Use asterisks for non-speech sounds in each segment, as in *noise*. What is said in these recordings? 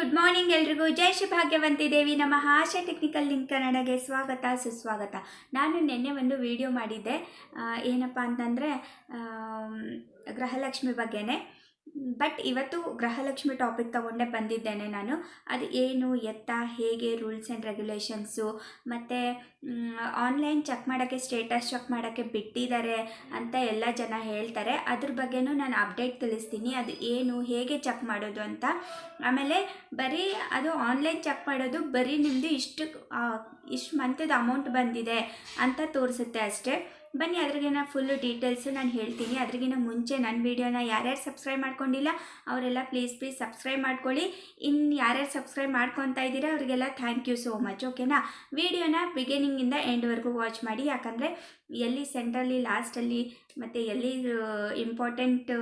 Good morning ಎಲ್ರಿಗೂ. ಜೈ ಶ್ರೀ ಭಾಗ್ಯವಂತಿ ದೇವಿ ನಮ್ಮ ಆಶಾ technical link ಕನ್ನಡಗೆ ಸ್ವಾಗತ, ಸುಸ್ವಾಗತ. ನಾನು ನಿನ್ನೆ ಒಂದು ವಿಡಿಯೋ ಮಾಡಿದ್ದೆ. ಏನಪ್ಪ ಅಂತಂದರೆ ಗೃಹಲಕ್ಷ್ಮಿ ಬಗ್ಗೆನೇ. ಬಟ್ ಇವತ್ತು ಗೃಹಲಕ್ಷ್ಮಿ ಟಾಪಿಕ್ ತಗೊಂಡೇ ಬಂದಿದ್ದೇನೆ ನಾನು. ಅದು ಏನು, ಎತ್ತ, ಹೇಗೆ ರೂಲ್ಸ್ ಆ್ಯಂಡ್ ರೆಗ್ಯುಲೇಷನ್ಸು ಮತ್ತು ಆನ್ಲೈನ್ ಚೆಕ್ ಮಾಡೋಕ್ಕೆ ಸ್ಟೇಟಸ್ ಚೆಕ್ ಮಾಡೋಕ್ಕೆ ಬಿಟ್ಟಿದ್ದಾರೆ ಅಂತ ಎಲ್ಲ ಜನ ಹೇಳ್ತಾರೆ. ಅದ್ರ ಬಗ್ಗೆನೂ ನಾನು ಅಪ್ಡೇಟ್ ತಿಳಿಸ್ತೀನಿ. ಅದು ಏನು, ಹೇಗೆ ಚೆಕ್ ಮಾಡೋದು ಅಂತ. ಆಮೇಲೆ ಬರೀ ಅದು ಆನ್ಲೈನ್ ಚೆಕ್ ಮಾಡೋದು, ಬರೀ ನಿಮ್ಮದು ಇಷ್ಟು ಇಷ್ಟು ಮಂತದ ಅಮೌಂಟ್ ಬಂದಿದೆ ಅಂತ ತೋರಿಸುತ್ತೆ ಅಷ್ಟೇ. ಬನ್ನಿ, ಅದ್ರಿಗಿನ ಫುಲ್ಲು ಡೀಟೇಲ್ಸು ನಾನು ಹೇಳ್ತೀನಿ. ಅದ್ರಗಿನ ಮುಂಚೆ ನನ್ನ ವೀಡಿಯೋನ ಯಾರ್ಯಾರು ಸಬ್ಸ್ಕ್ರೈಬ್ ಮಾಡ್ಕೊಂಡಿಲ್ಲ, ಅವರೆಲ್ಲ ಪ್ಲೀಸ್ ಪ್ಲೀಸ್ ಸಬ್ಸ್ಕ್ರೈಬ್ ಮಾಡ್ಕೊಳ್ಳಿ. ಇನ್ನು ಯಾರ್ಯಾರು ಸಬ್ಸ್ಕ್ರೈಬ್ ಮಾಡ್ಕೊತಾ ಇದ್ದೀರಾ, ಅವರಿಗೆಲ್ಲ ಥ್ಯಾಂಕ್ ಯು ಸೋ ಮಚ್ ಓಕೆನಾ ವೀಡಿಯೋನ ಬಿಗಿನಿಂಗಿಂದ ಎಂಡ್ವರೆಗೂ ವಾಚ್ ಮಾಡಿ, ಯಾಕಂದರೆ ಎಲ್ಲಿ ಸೆಂಟ್ರಲ್ಲಿ ಲಾಸ್ಟಲ್ಲಿ ಮತ್ತು ಎಲ್ಲಿ ಇಂಪಾರ್ಟೆಂಟ್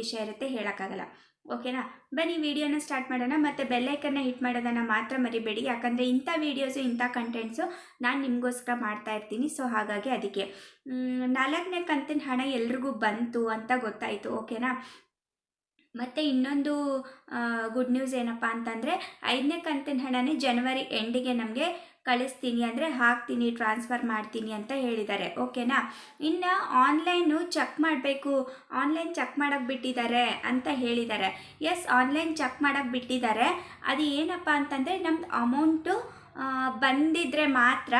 ವಿಷಯ ಇರುತ್ತೆ ಹೇಳೋಕ್ಕಾಗಲ್ಲ. ಓಕೆನಾ? ಬನ್ನಿ ವಿಡಿಯೋನ ಸ್ಟಾರ್ಟ್ ಮಾಡೋಣ. ಮತ್ತು ಬೆಲ್ಲೈಕನ್ನ ಹಿಟ್ ಮಾಡೋದನ್ನು ಮಾತ್ರ ಮರಿಬೇಡಿ. ಯಾಕಂದರೆ ಇಂಥ ವೀಡಿಯೋಸು ಇಂಥ ಕಂಟೆಂಟ್ಸು ನಾನು ನಿಮಗೋಸ್ಕರ ಮಾಡ್ತಾ ಇರ್ತೀನಿ. ಸೊ ಹಾಗಾಗಿ ಅದಕ್ಕೆ. ನಾಲ್ಕನೇ ಕಂತಿನ ಹಣ ಎಲ್ರಿಗೂ ಬಂತು ಅಂತ ಗೊತ್ತಾಯಿತು. ಓಕೆನಾ? ಮತ್ತು ಇನ್ನೊಂದು ಗುಡ್ ನ್ಯೂಸ್ ಏನಪ್ಪ ಅಂತಂದರೆ, ಐದನೇ ಕಂತಿನ ಹಣನೇ ಜನವರಿ ಎಂಡಿಗೆ ನಮಗೆ ಕಳಿಸ್ತೀನಿ ಅಂದರೆ ಹಾಕ್ತೀನಿ ಟ್ರಾನ್ಸ್ಫರ್ ಮಾಡ್ತೀನಿ ಅಂತ ಹೇಳಿದ್ದಾರೆ. ಓಕೆನಾ ಇನ್ನು ಆನ್ಲೈನು ಚೆಕ್ ಮಾಡಬೇಕು. ಆನ್ಲೈನ್ ಚೆಕ್ ಮಾಡೋಕ್ಕೆ ಬಿಟ್ಟಿದ್ದಾರೆ ಅಂತ ಹೇಳಿದ್ದಾರೆ. ಎಸ್ ಆನ್ಲೈನ್ ಚೆಕ್ ಮಾಡೋಕ್ಕೆ ಬಿಟ್ಟಿದ್ದಾರೆ. ಅದು ಏನಪ್ಪ ಅಂತಂದರೆ, ನಮ್ದು ಅಮೌಂಟು ಬಂದಿದ್ದರೆ ಮಾತ್ರ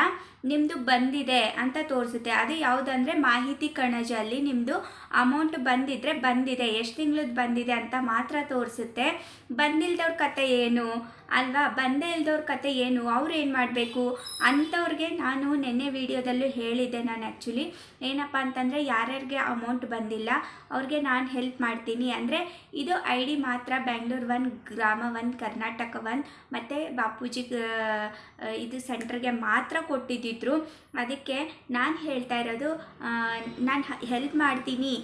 ನಿಮ್ಮದು ಬಂದಿದೆ ಅಂತ ತೋರಿಸುತ್ತೆ. ಅದು ಯಾವುದಂದರೆ ಮಾಹಿತಿ ಕಣಜಲ್ಲಿ ನಿಮ್ಮದು ಅಮೌಂಟ್ ಬಂದಿದ್ದರೆ ಬಂದಿದೆ. ಎಷ್ಟು ತಿಂಗಳದ್ದು ಬಂದಿದೆ ಅಂತ ಮಾತ್ರ ತೋರಿಸುತ್ತೆ. ಬಂದಿಲ್ದವ್ರ ಕತೆ ಏನು? ಅಲ್ವಾ? ಬಂದೇ ಇಲ್ದವ್ರ ಕತೆ ಏನು? ಅವ್ರು ಏನು ಮಾಡಬೇಕು? ಅಂಥವ್ರಿಗೆ ನಾನು ನಿನ್ನೆ ವೀಡಿಯೋದಲ್ಲೂ ಹೇಳಿದ್ದೆ ನಾನು ಆ್ಯಕ್ಚುಲಿ ಏನಪ್ಪ ಅಂತಂದರೆ ಯಾರ್ಯಾರಿಗೆ ಅಮೌಂಟ್ ಬಂದಿಲ್ಲ, ಅವ್ರಿಗೆ ನಾನು ಹೆಲ್ಪ್ ಮಾಡ್ತೀನಿ. ಅಂದರೆ ಇದು ಐ ಡಿ ಮಾತ್ರ ಬೆಂಗಳೂರು ಒನ್ ಗ್ರಾಮ ಒನ್ ಕರ್ನಾಟಕ ಒನ್ ಮತ್ತು ಬಾಪೂಜಿ ಇದು ಸೆಂಟ್ರಿಗೆ ಮಾತ್ರ ಕೊಟ್ಟಿದ್ದಿದ್ರು. ಅದಕ್ಕೆ ನಾನು ಹೇಳ್ತಾ ಇರೋದು ನಾನು ಹೆಲ್ಪ್ ಮಾಡ್ತೀನಿ.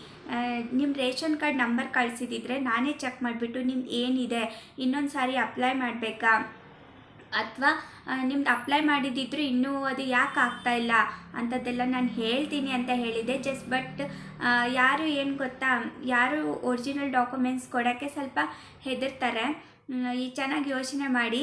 ನಿಮ್ಮ ರೇಷನ್ ಕಾರ್ಡ್ ನಂಬರ್ ಕಳಿಸಿದಿದ್ರೆ ನಾನೇ ಚೆಕ್ ಮಾಡಿಬಿಟ್ಟು ನಿಮ್ದು ಏನಿದೆ ಇನ್ನೊಂದು ಸಾರಿ ಅಪ್ಲೈ ಮಾಡಬೇಕಾ. ಅಥವಾ ನಿಮ್ದು ಅಪ್ಲೈ ಮಾಡಿದ್ದಿದ್ರು ಇನ್ನೂ ಅದು ಯಾಕೆ ಆಗ್ತಾ ಇಲ್ಲ? ಅಂಥದ್ದೆಲ್ಲ ನಾನು ಹೇಳ್ತೀನಿ ಅಂತ ಹೇಳಿದೆ ಜಸ್ಟ್ ಬಟ್ ಯಾರು ಏನು ಗೊತ್ತಾ? ಯಾರು ಒರಿಜಿನಲ್ ಡಾಕ್ಯುಮೆಂಟ್ಸ್ ಕೊಡೋಕ್ಕೆ ಸ್ವಲ್ಪ ಹೆದರ್ತಾರೆ. ಈ ಚೆನ್ನಾಗಿ ಯೋಚನೆ ಮಾಡಿ.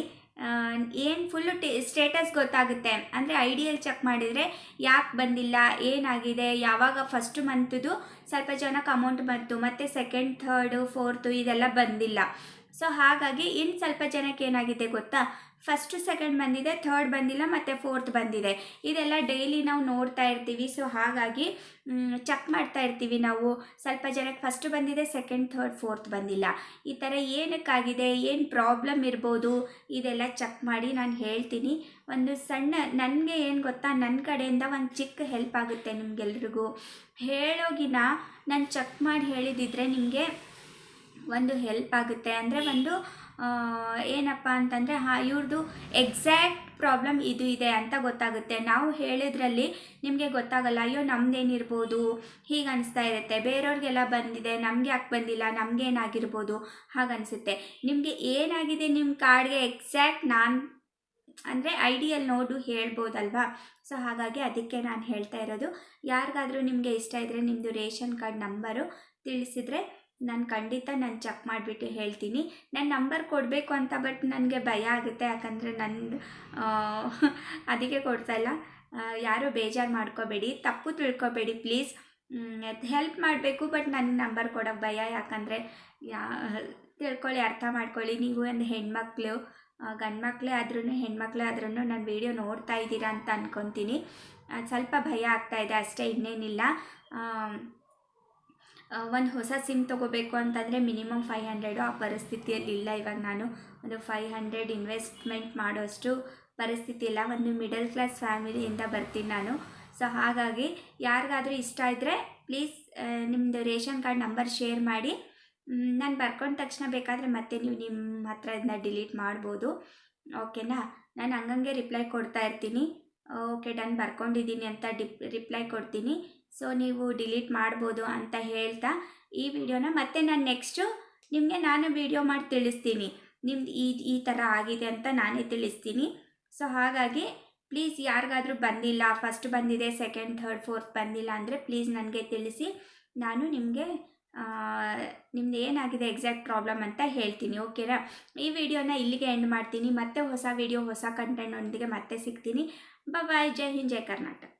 ಏನು ಫುಲ್ಲು ಟಿ ಸ್ಟೇಟಸ್ ಗೊತ್ತಾಗುತ್ತೆ? ಅಂದರೆ ಐ ಚೆಕ್ ಮಾಡಿದರೆ ಯಾಕೆ ಬಂದಿಲ್ಲ, ಏನಾಗಿದೆ, ಯಾವಾಗ ಫಸ್ಟ್ ಮಂತದ್ದು ಸ್ವಲ್ಪ ಜನಕ್ಕೆ ಅಮೌಂಟ್ ಬಂತು, ಮತ್ತು ಸೆಕೆಂಡ್ ಥರ್ಡು ಫೋರ್ತು ಇದೆಲ್ಲ ಬಂದಿಲ್ಲ. ಸೊ ಹಾಗಾಗಿ ಇನ್ನು ಸ್ವಲ್ಪ ಜನಕ್ಕೆ ಏನಾಗಿದೆ ಗೊತ್ತಾ? ಫಸ್ಟು ಸೆಕೆಂಡ್ ಬಂದಿದೆ ಥರ್ಡ್ ಬಂದಿಲ್ಲ, ಮತ್ತು ಫೋರ್ತ್ ಬಂದಿದೆ. ಇದೆಲ್ಲ ಡೈಲಿ ನಾವು ನೋಡ್ತಾ ಇರ್ತೀವಿ. ಸೊ ಹಾಗಾಗಿ ಚೆಕ್ ಮಾಡ್ತಾ ಇರ್ತೀವಿ ನಾವು. ಸ್ವಲ್ಪ ಜನಕ್ಕೆ ಫಸ್ಟ್ ಬಂದಿದೆ ಸೆಕೆಂಡ್ ಥರ್ಡ್ ಫೋರ್ತ್ ಬಂದಿಲ್ಲ. ಈ ಥರ ಏನಕ್ಕಾಗಿದೆ? ಏನು ಪ್ರಾಬ್ಲಮ್ ಇರ್ಬೋದು? ಇದೆಲ್ಲ ಚೆಕ್ ಮಾಡಿ ನಾನು ಹೇಳ್ತೀನಿ. ಒಂದು ಸಣ್ಣ, ನನಗೆ ಏನು ಗೊತ್ತಾ? ನನ್ನ ಕಡೆಯಿಂದ ಒಂದು ಚಿಕ್ಕ ಹೆಲ್ಪ್ ಆಗುತ್ತೆ ನಿಮಗೆಲ್ರಿಗೂ. ಹೇಳೋಗಿನ ನಾನು ಚೆಕ್ ಮಾಡಿ ಹೇಳಿದಿದ್ರೆ ನಿಮಗೆ ಒಂದು ಹೆಲ್ಪ್ ಆಗುತ್ತೆ. ಅಂದರೆ ಒಂದು ಏನಪ್ಪ ಅಂತಂದರೆ, ಹಾ ಇವ್ರದ್ದು ಎಕ್ಸಾಕ್ಟ್ ಪ್ರಾಬ್ಲಮ್ ಇದು ಇದೆ ಅಂತ ಗೊತ್ತಾಗುತ್ತೆ. ನಾವು ಹೇಳಿದ್ರಲ್ಲಿ ನಿಮಗೆ ಗೊತ್ತಾಗಲ್ಲ, ಅಯ್ಯೋ, ನಮ್ದೇನಿರ್ಬೋದು, ಹೀಗೆ ಅನಿಸ್ತಾ ಇರುತ್ತೆ. ಬೇರೆಯವ್ರಿಗೆಲ್ಲ ಬಂದಿದೆ, ನಮಗೆ ಯಾಕೆ ಬಂದಿಲ್ಲ, ನಮಗೇನಾಗಿರ್ಬೋದು. ಹಾಗನ್ಸುತ್ತೆ ನಿಮಗೆ ಏನಾಗಿದೆ ನಿಮ್ಮ ಕಾರ್ಡ್ಗೆ ಎಕ್ಸಾಕ್ಟ್ ನಾನು, ಅಂದರೆ ಐಡಿಯಲ್ಲಿ ನೋಡು ಹೇಳ್ಬೋದಲ್ವಾ? ಸೊ ಹಾಗಾಗಿ ಅದಕ್ಕೆ ನಾನು ಹೇಳ್ತಾ ಇರೋದು, ಯಾರಿಗಾದರೂ ನಿಮಗೆ ಇಷ್ಟ ಇದ್ದರೆ ನಿಮ್ಮದು ರೇಷನ್ ಕಾರ್ಡ್ ನಂಬರು ತಿಳಿಸಿದರೆ ನಾನು ಖಂಡಿತ ನಾನು ಚೆಕ್ ಮಾಡಿಬಿಟ್ಟು ಹೇಳ್ತೀನಿ. ನನ್ನ ನಂಬರ್ ಕೊಡಬೇಕು ಅಂತ ಬಟ್ ನನಗೆ ಭಯ ಆಗುತ್ತೆ. ಯಾಕಂದರೆ ನನ್ನ *laughs* ಅದಕ್ಕೆ ಕೊಡ್ತಾ ಇಲ್ಲ. ಯಾರೂ ಬೇಜಾರು ಮಾಡ್ಕೋಬೇಡಿ. ತಪ್ಪು ತಿಳ್ಕೊಬೇಡಿ ಪ್ಲೀಸ್ ಹೆಲ್ಪ್ ಮಾಡಬೇಕು ಬಟ್ ನನ್ನ ನಂಬರ್ ಕೊಡೋಕ್ಕೆ ಭಯ. ಯಾಕಂದರೆ, ಯಾ, ತಿಳ್ಕೊಳ್ಳಿ, ಅರ್ಥ ಮಾಡ್ಕೊಳ್ಳಿ. ನೀವು ಒಂದು ಹೆಣ್ಮಕ್ಳು ಗಂಡು ಮಕ್ಕಳೇ ಆದ್ರೂ ಹೆಣ್ಮಕ್ಳೇ ಆದ್ರೂ ನಾನು ವೀಡಿಯೋ ನೋಡ್ತಾ ಇದ್ದೀರಾ ಅಂತ ಅಂದ್ಕೊತೀನಿ ಅದ್ ಸ್ವಲ್ಪ ಭಯ ಆಗ್ತಾಯಿದೆ ಅಷ್ಟೇ, ಇನ್ನೇನಿಲ್ಲ. ಒಂದು ಹೊಸ ಸಿಮ್ ತೊಗೋಬೇಕು ಅಂತಂದರೆ ಮಿನಿಮಮ್ ಫೈವ್ ಹಂಡ್ರೆಡು ಆ ಪರಿಸ್ಥಿತಿಯಲ್ಲಿ ಇಲ್ಲ. ಇವಾಗ ನಾನು ಒಂದು ಫೈವ್ ಹಂಡ್ರೆಡ್ ಇನ್ವೆಸ್ಟ್ಮೆಂಟ್ ಮಾಡೋಷ್ಟು ಪರಿಸ್ಥಿತಿ ಇಲ್ಲ. ಒಂದು ಮಿಡಲ್ ಕ್ಲಾಸ್ ಫ್ಯಾಮಿಲಿಯಿಂದ ಬರ್ತೀನಿ ನಾನು. ಸೊ ಹಾಗಾಗಿ ಯಾರಿಗಾದರೂ ಇಷ್ಟ ಇದ್ದರೆ ಪ್ಲೀಸ್ ನಿಮ್ಮದು ರೇಷನ್ ಕಾರ್ಡ್ ನಂಬರ್ ಶೇರ್ ಮಾಡಿ. ನಾನು ಬರ್ಕೊಂಡ ತಕ್ಷಣ ಬೇಕಾದರೆ ಮತ್ತೆ ನೀವು ನಿಮ್ಮ ಹತ್ರ ಇದನ್ನ ಡಿಲೀಟ್ ಮಾಡ್ಬೋದು. ಓಕೆನಾ ನಾನು ಹಂಗಂಗೆ ರಿಪ್ಲೈ ಕೊಡ್ತಾ ಇರ್ತೀನಿ. ಓಕೆ ಡನ್ ಬರ್ಕೊಂಡಿದ್ದೀನಿ ಅಂತ ಡಿಪ್ ರಿಪ್ಲೈ ಕೊಡ್ತೀನಿ. ಸೊ ನೀವು ಡಿಲೀಟ್ ಮಾಡ್ಬೋದು ಅಂತ ಹೇಳ್ತಾ ಈ ವಿಡಿಯೋನ ಮತ್ತೆ ನಾನು ನೆಕ್ಸ್ಟು ನಿಮಗೆ ನಾನು ವಿಡಿಯೋ ಮಾಡಿ ತಿಳಿಸ್ತೀನಿ. ನಿಮ್ದು ಈ ಈ ಥರ ಆಗಿದೆ ಅಂತ ನಾನೇ ತಿಳಿಸ್ತೀನಿ. ಸೊ ಹಾಗಾಗಿ ಪ್ಲೀಸ್ ಯಾರಿಗಾದರೂ ಬಂದಿಲ್ಲ ಫಸ್ಟ್ ಬಂದಿದೆ ಸೆಕೆಂಡ್ ಥರ್ಡ್ ಫೋರ್ತ್ ಬಂದಿಲ್ಲ ಅಂದರೆ ಪ್ಲೀಸ್ ನನಗೆ ತಿಳಿಸಿ. ನಾನು ನಿಮಗೆ ನಿಮ್ದು ಏನಾಗಿದೆ ಎಕ್ಸಾಕ್ಟ್ ಪ್ರಾಬ್ಲಮ್ ಅಂತ ಹೇಳ್ತೀನಿ ಓಕೆನಾ ಈ ವಿಡಿಯೋನ ಇಲ್ಲಿಗೆ ಎಂಡ್ ಮಾಡ್ತೀನಿ. ಮತ್ತೆ ಹೊಸ ವಿಡಿಯೋ ಹೊಸ ಕಂಟೆಂಟ್ನೊಂದಿಗೆ ಮತ್ತೆ ಸಿಗ್ತೀನಿ. ಬಾಯ್ ಜೈ ಹಿಂದ್, ಜೈ ಕರ್ನಾಟಕ.